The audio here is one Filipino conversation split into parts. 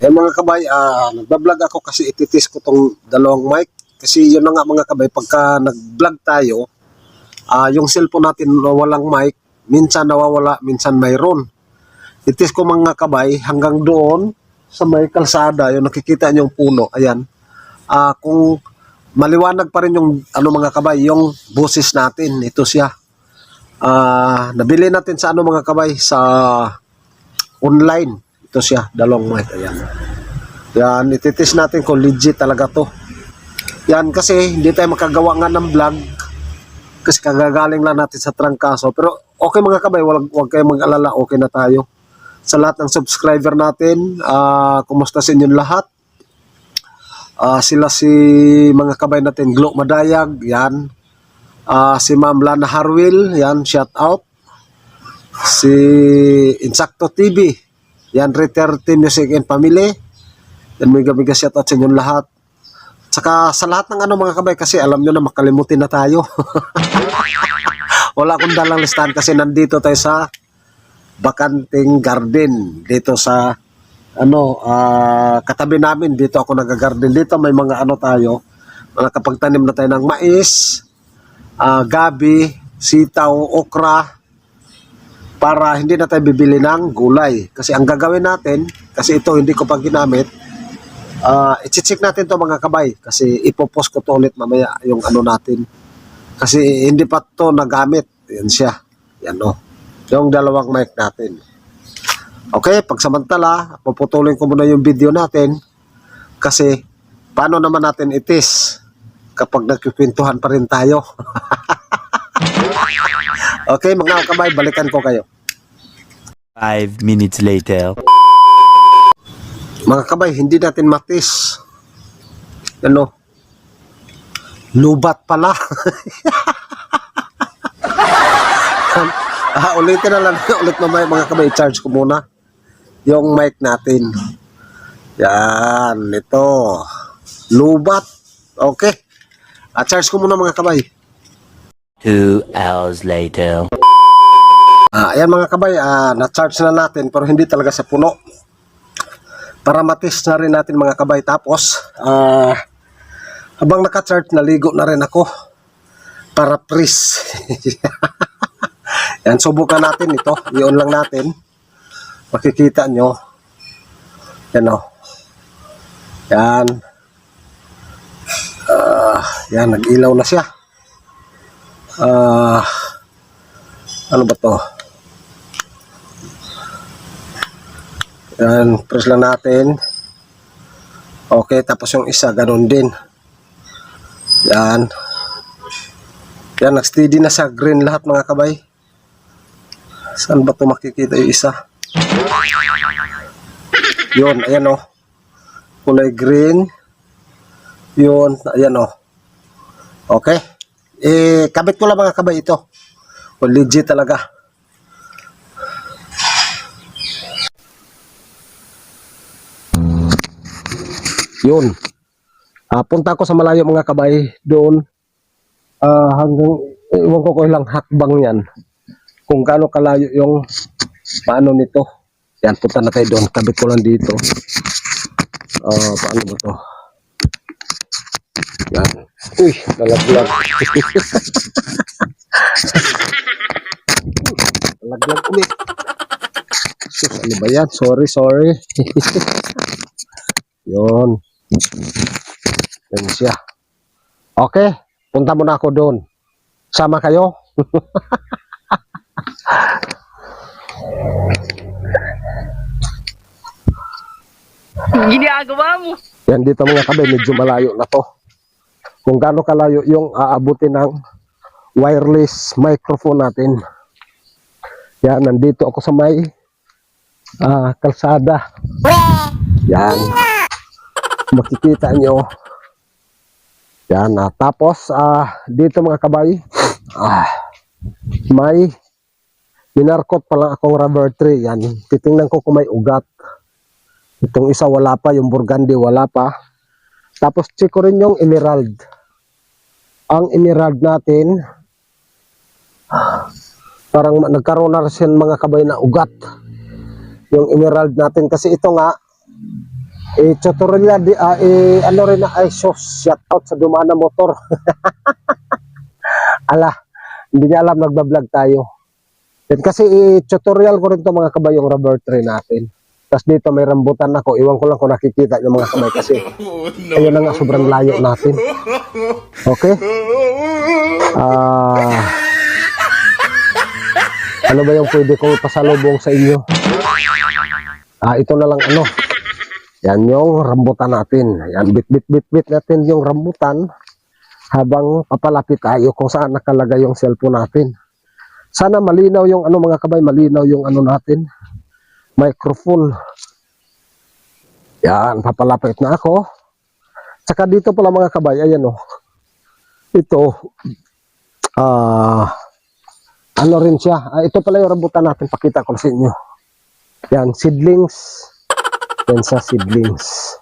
Eh mga kabay, ah nagbablog ako kasi ititis ko tong dalawang mic. Kasi yun na nga mga kabay, pagka nag-vlog tayo, ah yung cellphone natin na walang mic, minsan nawawala, minsan mayroon. Itis ko mga kabay hanggang doon sa may kalsada, yung nakikita niyo yung puno, ayan. Ah kung maliwanag pa rin yung ano mga kabay, yung boses natin, ito siya. Ah nabili natin sa ano mga kabay, sa online. Ito siya, dalawang mic. Ayan. Yan, ititis natin kung legit talaga to. Yan, kasi hindi tayo makagawa nga ng vlog. Kasi kagagaling lang natin sa trangkaso. Pero okay mga kabay, wag, wag kayong mag-alala, okay na tayo. Sa lahat ng subscriber natin, ah kumusta sa inyong lahat? Ah, sila si mga kabay natin, Glo Madayag, yan. Ah, si Ma'am Lana Harwil, yan, shout out si Insakto TV. Yan, Reterte Music and Family. Yan, mega mega shout out sa inyong lahat. Saka sa lahat ng ano mga kabay, kasi alam nyo na makalimutin na tayo. Wala akong dalang listahan kasi nandito tayo sa Bakanting Garden. Dito sa ano, ah, katabi namin, dito ako nag-garden. Dito may mga ano tayo, nakapagtanim na tayo ng mais, ah, gabi, sitaw, okra, para hindi na tayo bibili ng gulay. Kasi ang gagawin natin, kasi ito hindi ko pa ginamit, uh, i-check natin to mga kabay. Kasi ipopost ko to ulit mamaya yung ano natin. Kasi hindi pa to nagamit. Yan siya. Yan o. Yung dalawang mic natin. Okay, pagsamantala, puputulin ko muna yung video natin. Kasi, paano naman natin itis kapag nagkikwentuhan pa rin tayo? Okay, mga kabay, balikan ko kayo. Five minutes later. Mga kabay, hindi natin matis. Ano? Lubat pala. ah, ulitin na lang. Ulit mamaya mga kabay, charge ko muna. Yung mic natin. Yan, ito. Lubat. Okay. Ah, charge ko muna mga kabay. Two hours later. Ah, ayan mga kabay, ah, na-charge na natin pero hindi talaga sa puno. Para matis na rin natin mga kabay. Tapos, ah, habang naka-charge, naligo na rin ako. Para freeze. Yan, subukan natin ito. I-on lang natin. Makikita nyo. Yan o. Yan. Ah, yan, nag-ilaw na siya. Ah, ano ba to? Yan, press lang natin. Okay, tapos yung isa, ganun din. Yan. Yan, nag-steady na sa green lahat mga kabay. Saan ba to makikita yung isa? Yun, ayan o. Kulay green. Yun, ayan o. Okay. Eh, kabit ko lang mga kabay ito. O, legit talaga. Yun. Ah, punta ko sa malayo mga kabay doon. Ah, hanggang iwan ko ko ilang hakbang yan. Kung gaano kalayo yung paano nito. Yan, punta na tayo doon. Kabit ko lang dito. Ah, paano ba to? Yan. Uy, nalaglag. nalaglag ulit. Ano ba yan? Sorry, sorry. Yun. Yan siya. Okay, punta muna ako doon. Sama kayo? Ginagawa mo. Yan dito mga kabay, medyo malayo na to. Kung gaano kalayo yung aabutin ng wireless microphone natin. Yan, nandito ako sa may ah, kalsada. Yan. Makikita nyo. Yan. ah, tapos, ah, dito mga kabay, ah, may minarkot pa lang akong rubber tree. Yan. Titingnan ko kung may ugat. Itong isa wala pa, yung burgundy wala pa. Tapos check ko rin yung emerald. Ang emerald natin, parang nagkaroon na rin mga kabay na ugat. Yung emerald natin kasi ito nga, Eh, tutorial di, ah, eh, ano rin na, ay, sus, shout out sa dumaan na motor. Ala, hindi niya alam, nagbablog tayo. Then kasi i-tutorial ko rin to mga kabay yung rubber tree natin. Tapos dito may rambutan ako. Iwan ko lang kung nakikita yung mga kabay kasi ayun na nga sobrang layo natin. Okay? Ah... ano ba yung pwede kong pasalubong sa inyo? Ah, ito na lang ano. Yan yung rambutan natin. Yan, bit bit bit bit natin yung rambutan habang papalapit tayo kung saan nakalagay yung cellphone natin. Sana malinaw yung ano mga kabay, malinaw yung ano natin. Microphone. Yan, papalapit na ako. Tsaka dito pala mga kabay, ayan o. Ito, ah, ano rin siya. Ah, ito pala yung rambutan natin, pakita ko sa inyo. Yan, seedlings. Yan sa seedlings.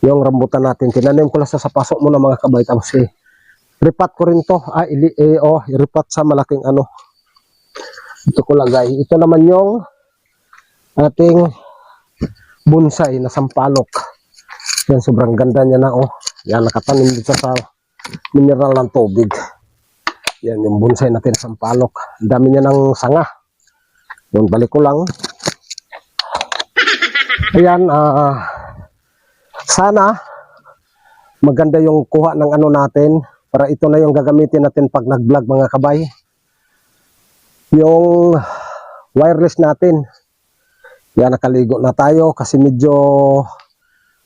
Yung rambutan natin, tinanim ko lang sa sapasok muna mga kabay. Tapos eh, ripat ko rin to. Ah, ili, eh, oh, ripat sa malaking ano. Ito ko lagay. Ito naman yung ating bonsai na sampalok. Yan, sobrang ganda niya na, oh. Yan, nakatanim dito sa mineral ng tubig. Yan, yung bonsai natin sa sampalok. Ang dami niya ng sanga. Yun, balik ko lang. Ayan, ah, sana maganda yung kuha ng ano natin para ito na yung gagamitin natin pag nag-vlog mga kabay yung wireless natin. Yan, nakaligo na tayo kasi medyo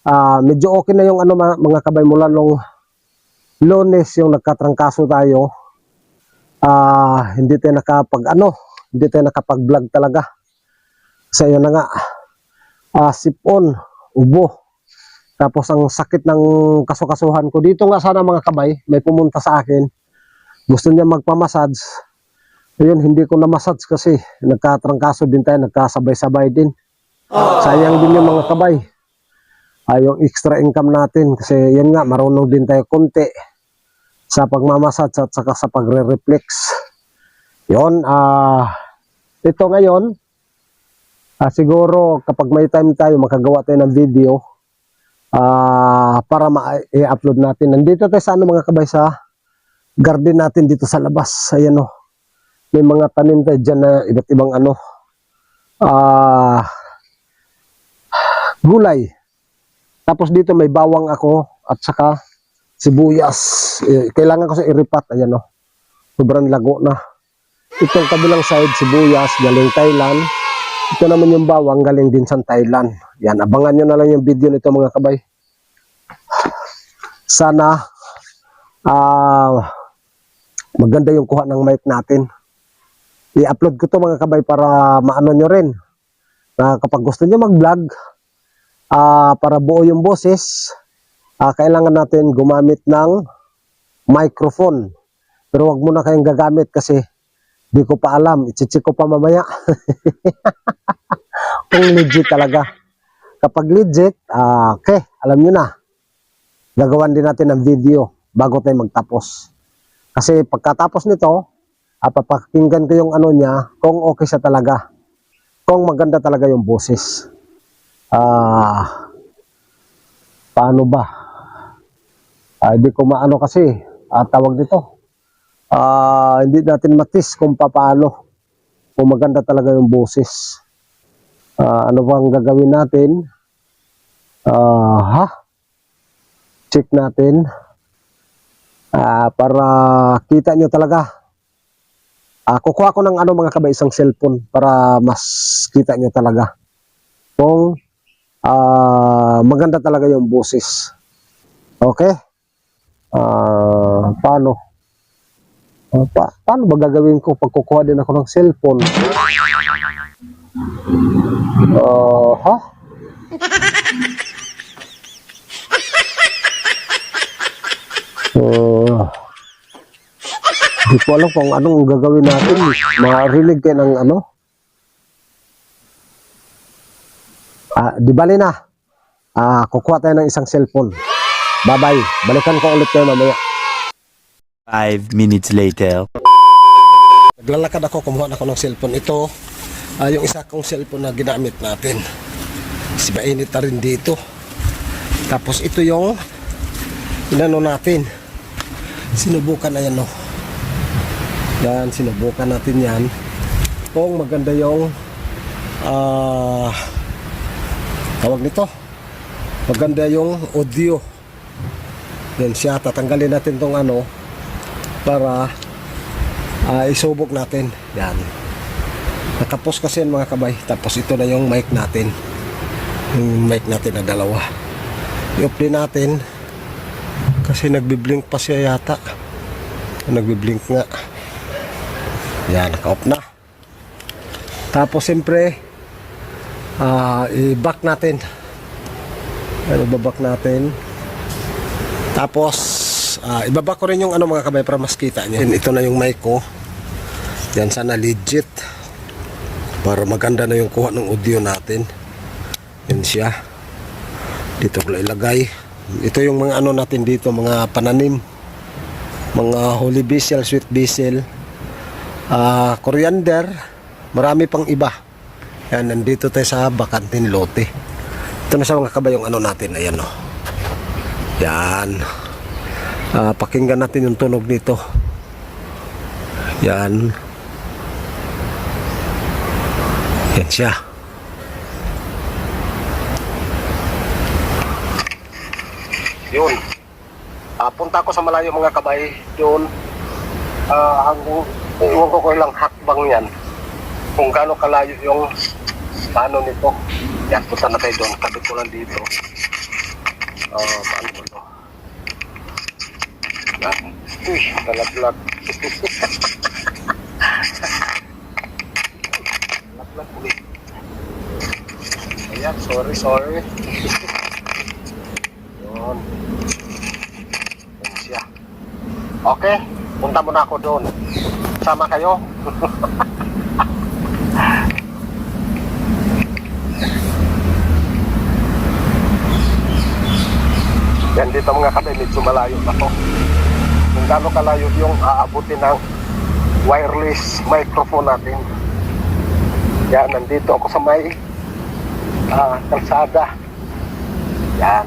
ah medyo okay na yung ano mga, kabay mula nung lunes yung nagkatrangkaso tayo. Ah, hindi tayo nakapag ano, hindi tayo nakapag-vlog talaga. Sa yun na nga, ah, sipon, ubo. Tapos ang sakit ng kasukasuhan ko. Dito nga sana mga kabay, may pumunta sa akin. Gusto niya magpamassage. Ayun, hindi ko na massage kasi nagkatrangkaso din tayo, nagkasabay-sabay din. Sayang din yung mga kabay. Ah, yung extra income natin kasi yan nga, marunong din tayo konti sa pagmamassage at saka sa pagre-reflex. Yon, ah, ito ngayon, ah, siguro kapag may time tayo, makagawa tayo ng video ah, para ma-upload natin. Nandito tayo sa ano mga kabay sa garden natin dito sa labas. Ayan o. May mga tanim tayo dyan na iba't ibang ano. Ah, gulay. Tapos dito may bawang ako at saka sibuyas. Eh, kailangan ko sa iripat. Ayan o. Sobrang lago na. Itong kabilang side, sibuyas, galing Thailand. Ito naman yung bawang, galing din sa Thailand. Yan, abangan nyo na lang yung video nito mga kabay. Sana ah maganda yung kuha ng mic natin. I-upload ko to mga kabay para maano nyo rin. Na kapag gusto nyo mag-vlog, ah para buo yung boses, ah kailangan natin gumamit ng microphone. Pero wag muna kayong gagamit kasi di ko pa alam. I-check ko pa mamaya. Kung legit talaga. Kapag legit, ah, okay, alam nyo na. Gagawan din natin ng video bago tayo magtapos. Kasi pagkatapos nito, ah, papakinggan ko yung ano niya kung okay siya talaga. Kung maganda talaga yung boses. Ah, paano ba? Ah, hindi ko maano kasi, ah, tawag dito. Ah, hindi natin matis kung paano. Kung maganda talaga yung boses. Ah, ano bang gagawin natin? Ah, ha? Check natin. Ah, para kita nyo talaga. Ah, kukuha ko ng ano mga kabay isang cellphone para mas kita nyo talaga. Kung ah, maganda talaga yung boses. Okay? Ah, paano? Ah, pa paano ba gagawin ko pag kukuha din ako ng cellphone? Ah, ha? Uh, di ko alam kung anong gagawin natin. Marinig kayo ng ano. Ah, di bali na. Ah, kukuha tayo ng isang cellphone. Bye-bye. Balikan ko ulit kayo mamaya. Five minutes later. Naglalakad ako, kumuha ako ng cellphone. Ito, ah, yung isa kong cellphone na ginamit natin. Si mainit na rin dito. Tapos ito yung inano natin. Sinubukan na yan, no. Yan, sinubukan natin yan. Kung maganda yung ah tawag nito. Maganda yung audio. Yan siya, tatanggalin natin tong ano para ah, isubok natin. Yan. Nakapos kasi yan mga kabay. Tapos ito na yung mic natin. Yung mic natin na dalawa. Din natin. Kasi nagbiblink pa siya yata. Nagbiblink nga. Yan, naka-off na. Tapos siyempre, ah, i-back natin. Ano, babak natin. Tapos, ah, ibaba ko rin yung ano mga kabay para mas kita niyo. Ito na yung mic ko. Yan sana legit. Para maganda na yung kuha ng audio natin. Yan siya. Dito ko ilagay. Ito yung mga ano natin dito, mga pananim. Mga holy basil, sweet basil. Ah coriander. Marami pang iba. Yan, nandito tayo sa Bakantin Lote. Ito na sa mga kabayong ano natin. Ayan o. Yan. Ah, pakinggan natin yung tunog nito. Yan. Yan siya. Yun. Ah, punta ko sa malayo mga kabay. Yun. Ah, hanggang iwan ko ko ilang hakbang yan. Kung gaano kalayo yung paano nito. Yan, punta na tayo doon. Kabit ko lang dito. Ah, paano ko ito? Yan. Uy, talaglag. Talaglag ulit. Ayan, sorry, sorry. Yun. Yun siya. Okay, punta muna ako doon. Sama kayo. Yan dito mga kabay, medyo malayo na to. Kung gaano kalayo yung aabutin ng wireless microphone natin. Yan, nandito ako sa may ah, kalsada. Yan.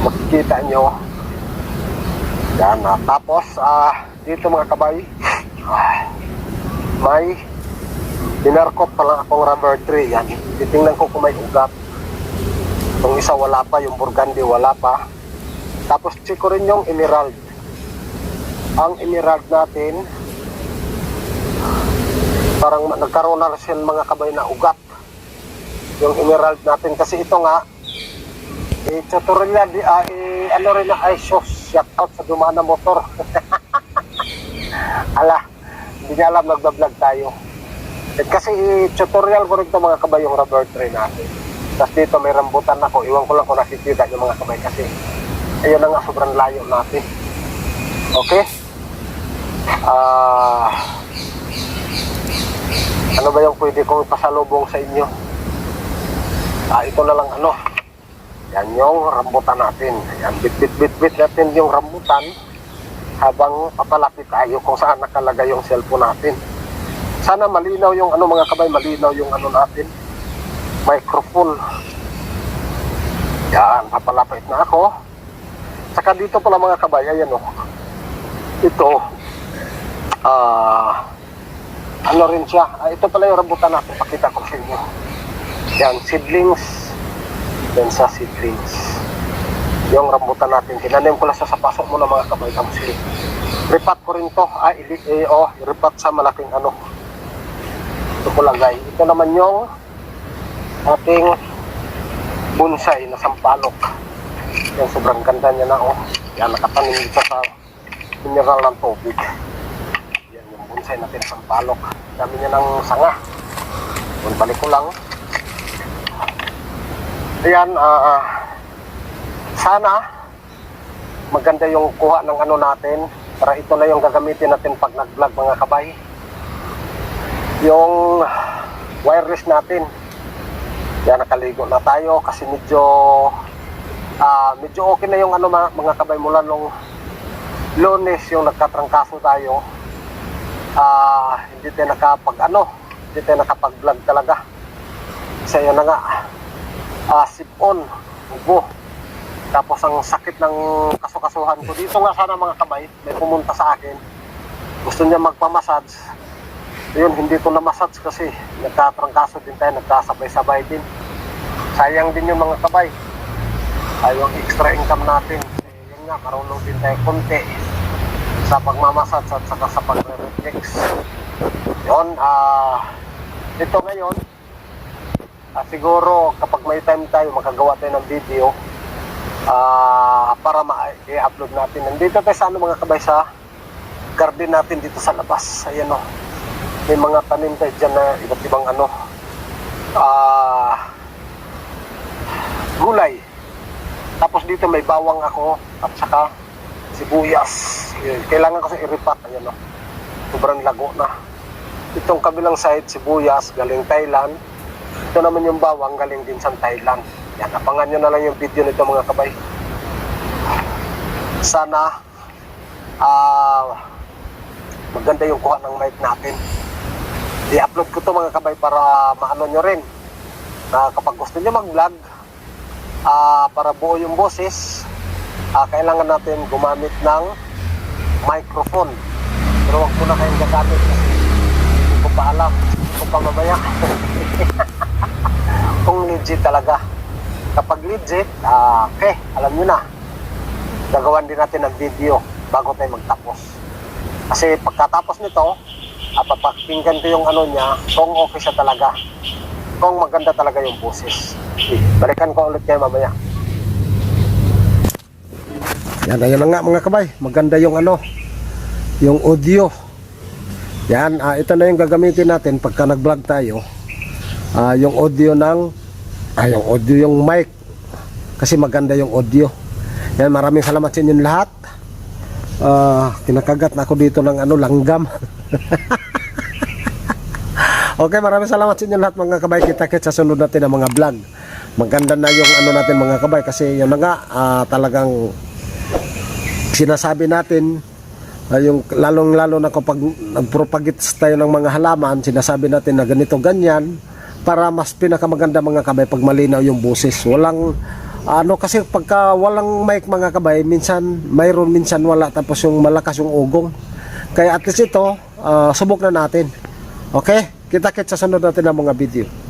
Makikita nyo. Yan. ah, tapos, ah, dito mga kabay, ah, may dinarkot pa lang akong rubber tree. Yan. Titingnan ko kung may ugat. Yung isa wala pa, yung burgundy wala pa. Tapos check rin yung emerald. Ang emerald natin, parang nagkaroon na rin mga kabay na ugat. Yung emerald natin kasi ito nga, eh, tutorial ah, eh, ano rin na ay sus, shout out sa dumana motor. Ala, hindi niya alam nagbablog tayo. Eh, kasi tutorial ko rin ito mga kabay yung rubber tree natin. Tapos dito may rambutan ako. Iwan ko lang kung nakikita yung mga kamay kasi ayun na nga sobrang layo natin. Okay? Ah... ano ba yung pwede kong pasalubong sa inyo? Ah, ito na lang ano. Yan yung rambutan natin. Yan, bit bit bit bit natin yung rambutan habang papalapit tayo kung saan nakalagay yung cellphone natin. Sana malinaw yung ano mga kabay, malinaw yung ano natin microphone. Yan, papalapit na ako. Saka dito pala mga kabay, ayan o. Ito, ah, ano rin siya. Ah, ito pala yung rambutan natin, pakita ko sa inyo. Yan, seedlings. Yan sa seedlings. Yung rambutan natin, tinanim ko lang sa sapasok mo ng mga kabay. Tapos, ripat ko rin to. Ah, ili, eh, oh, ripat sa malaking ano. Ito ko lagay. Ito naman yung ating bonsai na sampalok. Yan, sobrang ganda niya na, oh. Yan, nakatanim dito sa mineral ng tubig. Yan, yung bonsai natin na sampalok. Dami niya ng sanga. Yun, balik ko lang. Ayan, ah, sana maganda yung kuha ng ano natin para ito na yung gagamitin natin pag nag-vlog mga kabay. Yung wireless natin. Yan, nakaligo na tayo kasi medyo ah medyo okay na yung ano mga, mga kabay mula nung lunes yung nagkatrangkaso tayo. Ah, hindi tayo nakapag ano, hindi tayo nakapag-vlog talaga. Kasi yun na nga, ah, sipon, ubo. Tapos ang sakit ng kasukasuhan ko. Dito nga sana mga kabay, may pumunta sa akin. Gusto niya magpamassage. Yun, hindi ko na-massage kasi nagkatrangkaso din tayo, nagkasabay-sabay din. Sayang din yung mga kabay. Ay, yung extra income natin. Eh, yun nga, marunong din tayo konti sa pagmamassage at saka sa pagre-reflex. Yun, ah, ito ngayon, ah, siguro kapag may time tayo, makagawa tayo ng video ah, para ma-upload natin. Nandito tayo sa ano mga kabay sa garden natin dito sa labas. Ayan o. May mga tanim tayo dyan na iba't ibang ano. Ah, gulay. Tapos dito may bawang ako at saka sibuyas. Kailangan ko sa iripat. Ayan o. Sobrang lago na. Itong kabilang side, sibuyas, galing Thailand. Ito naman yung bawang, galing din sa Thailand. Yan, abangan nyo na lang yung video nito mga kabay. Sana ah maganda yung kuha ng mic natin. I-upload ko to mga kabay para maano nyo rin. Na kapag gusto nyo mag-vlog, ah para buo yung boses, ah kailangan natin gumamit ng microphone. Pero wag ko na kayong gagamit hindi ko pa alam. Hindi ko pa mamaya. Kung legit talaga. Kapag legit, ah, okay, alam nyo na. Gagawan din natin ng video bago tayo magtapos. Kasi pagkatapos nito, at papakinggan ko yung ano niya, kung okay siya talaga. Kung maganda talaga yung boses. Balikan ko ulit kayo mamaya. Yan, ayun na nga mga kabay. Maganda yung ano, yung audio. Yan, ah, ito na yung gagamitin natin pagka nag-vlog tayo. Ah, yung audio ng, ah, yung audio yung mic. Kasi maganda yung audio. Yan, maraming salamat sa inyong lahat. Ah, kinakagat na ako dito ng ano, langgam. okay, maraming salamat sa inyong lahat mga kabay. Kita-kit sa sunod natin ng mga vlog. Maganda na yung ano natin mga kabay kasi yun na nga, ah, talagang sinasabi natin ah, yung lalong lalo na kapag nagpropagate tayo ng mga halaman sinasabi natin na ganito ganyan para mas pinakamaganda mga kabay pag malinaw yung boses. Walang ano kasi pagka walang mic mga kabay minsan mayroon minsan wala tapos yung malakas yung ugong. Kaya at least ito ah, subok na natin. Okay? Kita kit sa sunod natin ng mga video